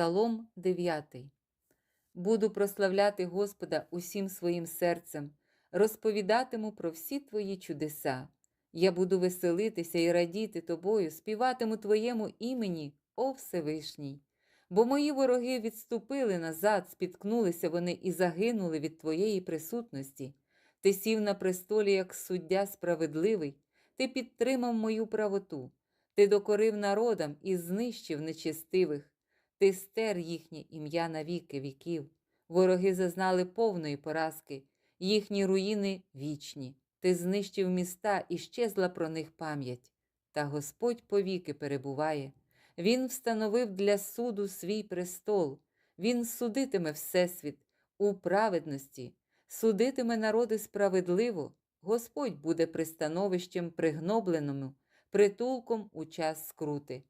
Псалом 9. Буду прославляти Господа усім своїм серцем, розповідатиму про всі твої чудеса. Я буду веселитися і радіти тобою, співатиму твоєму імені, о Всевишній. Бо мої вороги відступили назад, спіткнулися вони і загинули від твоєї присутності. Ти сів на престолі, як суддя справедливий, ти підтримав мою правоту, ти докорив народам і знищив нечестивих, ти стер їхнє ім'я на віки віків. Вороги зазнали повної поразки, їхні руїни вічні. Ти знищив міста і щезла про них пам'ять. Та Господь повіки перебуває. Він встановив для суду свій престол, Він судитиме Всесвіт у праведності, судитиме народи справедливо, Господь буде пристановищем пригнобленому, притулком у час скрути.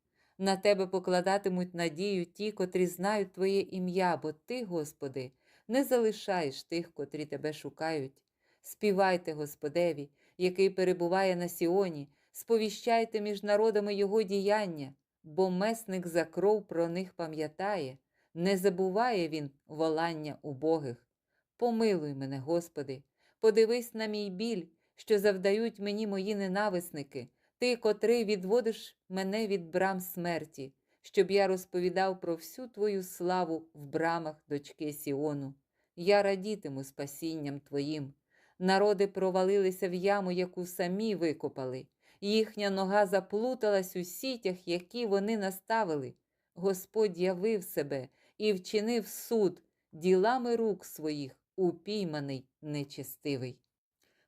На тебе покладатимуть надію ті, котрі знають Твоє ім'я, бо Ти, Господи, не залишаєш тих, котрі тебе шукають. Співайте Господеві, який перебуває на Сіоні, сповіщайте між народами Його діяння, бо месник за кров про них пам'ятає, не забуває він волання убогих. Помилуй мене, Господи, подивись на мій біль, що завдають мені мої ненависники, Ти, котрий відводиш мене від брам смерті, щоб я розповідав про всю Твою славу в брамах дочки Сіону. Я радітиму спасінням Твоїм. Народи провалилися в яму, яку самі викопали. Їхня нога заплуталась у сітях, які вони наставили. Господь явив себе і вчинив суд ділами рук своїх, упійманий нечестивий.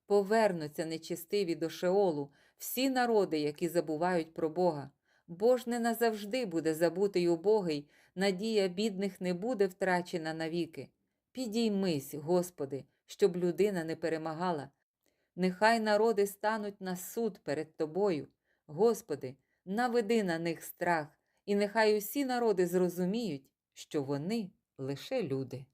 Повернуться нечестиві до Шеолу, всі народи, які забувають про Бога. Бо ж не назавжди буде забутий убогий, надія бідних не буде втрачена навіки. Підіймись, Господи, щоб людина не перемагала. Нехай народи стануть на суд перед Тобою. Господи, наведи на них страх, і нехай усі народи зрозуміють, що вони лише люди.